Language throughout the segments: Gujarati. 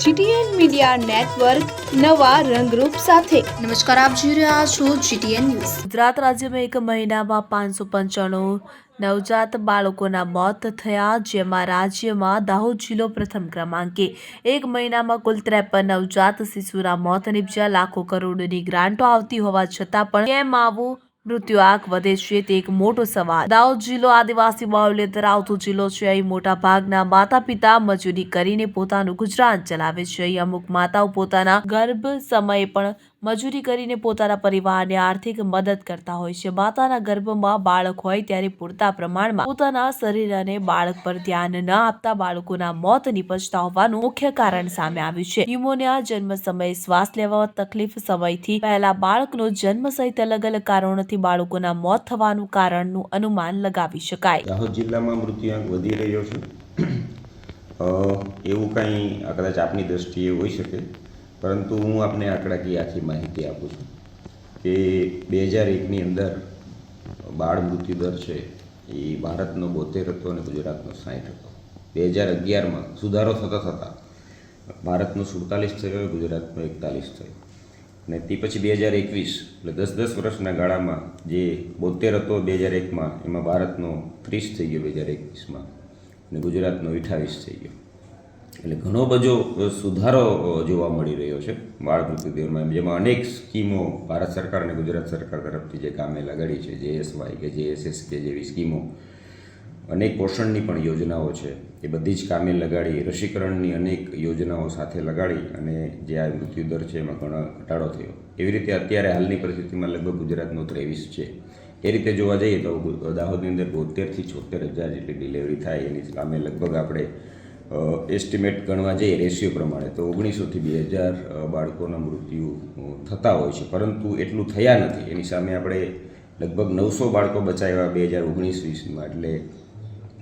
જીટીએન મીડિયા નેટવર્ક નવા રંગરૂપ સાથે. નમસ્કાર આપ જોઈ રહ્યા છો જીટીએન ન્યૂઝ. ગુજરાત રાજ્યમાં એક મહિનામાં પાંચસો પંચાણું નવજાત બાળકોના મોત થયા જેમાં રાજ્યમાં દાહોદ જિલ્લો પ્રથમ ક્રમાંકે. એક મહિનામાં કુલ ત્રેપન નવજાત શિશુના મોત નિપજ્યા લાખો કરોડોની ગ્રાન્ટો આવતી હોવા છતાં પણ કેમ આવું મૃત્યુ આંક વધે છે તે એક મોટો સવાલ. દાહોદ જિલ્લો આદિવાસી બાહુલ્ય ધરાવતો જિલ્લો છે. અહીં મોટાભાગના માતા પિતા મજૂરી કરીને પોતાનું ગુજરાન ચલાવે છે. અહીં અમુક માતાઓ પોતાના ગર્ભ સમયે પણ મજૂરી કરીને પોતાના પરિવારને આર્થિક મદદ કરતા હોય છે. માતાના ગર્ભમાં બાળક હોય ત્યારે પૂરતા પ્રમાણમાં પોતાના શરીર અને બાળક પર ધ્યાન ન આપતા બાળકોના મોત નિપજતા હોવાનું મુખ્ય કારણ સામે આવ્યું છે. ન્યુમોનિયા, જન્મ સમયે શ્વાસ લેવા તકલીફ સમયથી પહેલા બાળકનો જન્મ સહિત અલગ અલગ કારણોથી બાળકોના મોત થવાનું કારણનું અનુમાન લગાવી શકાય. દાહોદ જિલ્લામાં મૃત્યુઆંક વધી રહ્યો છે. એવું કાંઈ કદાચ આપની દ્રષ્ટિએ હોઈ શકે. પરંતુ હું આપને આંકડાકીય આખી માહિતી આપું છું કે બે હજાર એકની અંદર બાળ મૃત્યુ દર છે એ ભારતનો બોતેર હતો અને ગુજરાતનો સાઠ હતો. બે હજાર અગિયારમાં સુધારો થતાં થતાં ભારતનો સુડતાલીસ થયો, ગુજરાતનો એકતાલીસ થયો. અને તે પછી બે હજાર એકવીસ, એટલે દસ દસ વર્ષના ગાળામાં જે બોતેર હતો બે હજાર એકમાં, એમાં ભારતનો ત્રીસ થઈ ગયો બે હજાર એકવીસમાં અને ગુજરાતનો અઠ્ઠાવીસ થઈ ગયો. એટલે ઘણો બધો સુધારો જોવા મળી રહ્યો છે. બાળ મૃત્યુ એમ જેમાં અનેક સ્કીમો ભારત સરકાર અને ગુજરાત સરકાર તરફથી જે કામે લગાડી છે જેએસવાય કે જેએસએસ કે જેવી સ્કીમો, અનેક પોષણની પણ યોજનાઓ છે. એ બધી જ કામે લગાડી, રસીકરણની અનેક યોજનાઓ સાથે લગાડી અને જે આ મૃત્યુદર છે એમાં ઘણો ઘટાડો થયો. એવી રીતે અત્યારે હાલની પરિસ્થિતિમાં લગભગ ગુજરાતનો ત્રેવીસ છે. એ રીતે જોવા જઈએ તો દાહોદની અંદર બોતેરથી છોતેર હજાર જેટલી ડિલિવરી થાય એની સામે લગભગ આપણે એસ્ટિમેટ ગણવા જઈએ રેશિયો પ્રમાણે, તો ઓગણીસોથી બે હજાર બાળકોના મૃત્યુ થતા હોય છે. પરંતુ એટલું થયા નથી. એની સામે આપણે લગભગ નવસો બાળકો બચાવ્યા બે હજાર ઓગણીસ વીસમાં એટલે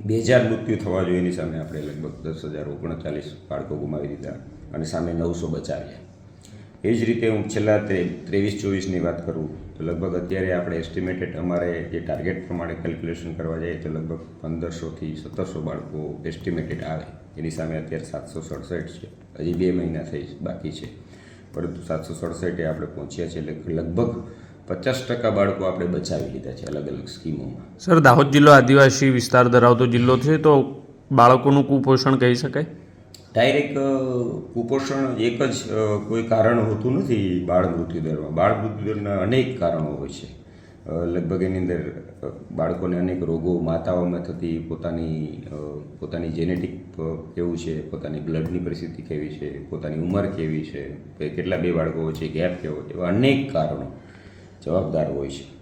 બે હજાર મૃત્યુ થવા જોઈએ એની સામે આપણે લગભગ દસ હજાર ઓગણચાલીસ બાળકો ગુમાવી દીધા અને સામે નવસો બચાવ્યા. એ જ રીતે હું છેલ્લા ત્રે, ત્રેવીસ, ચોવીસની વાત કરું, તો લગભગ અત્યારે આપણે એસ્ટિમેટેડ અમારે જે ટાર્ગેટ પ્રમાણે કેલ્ક્યુલેશન કરવા જઈએ, તો લગભગ પંદરસોથી સત્તરસો બાળકો એસ્ટિમેટેડ આવે. એની સામે અત્યારે સાતસો સડસઠ છે. હજી બે મહિના થઈ બાકી છે. પરંતુ સાતસો સડસઠે આપણે પહોંચ્યા છે એટલે લગભગ પચાસ ટકા બાળકો આપણે બચાવી લીધા છે અલગ અલગ સ્કીમોમાં. સર, દાહોદ જિલ્લો આદિવાસી વિસ્તાર ધરાવતો જિલ્લો છે, તો બાળકોનું કુપોષણ કહી શકાય? ડાયરેક્ટ કુપોષણ એક જ કોઈ કારણ હોતું નથી બાળ મૃત્યુદરમાં. બાળ મૃત્યુદરના અનેક કારણો હોય છે. લગભગ એની અંદર બાળકોને અનેક રોગો માતાઓમાં થતી પોતાની પોતાની જેનેટિક કેવું છે, પોતાની બ્લડની પરિસ્થિતિ કેવી છે, પોતાની ઉંમર કેવી છે કેટલા બે બાળકો વચ્ચે ગેપ કેવો એવા અનેક કારણો જવાબદાર હોય છે.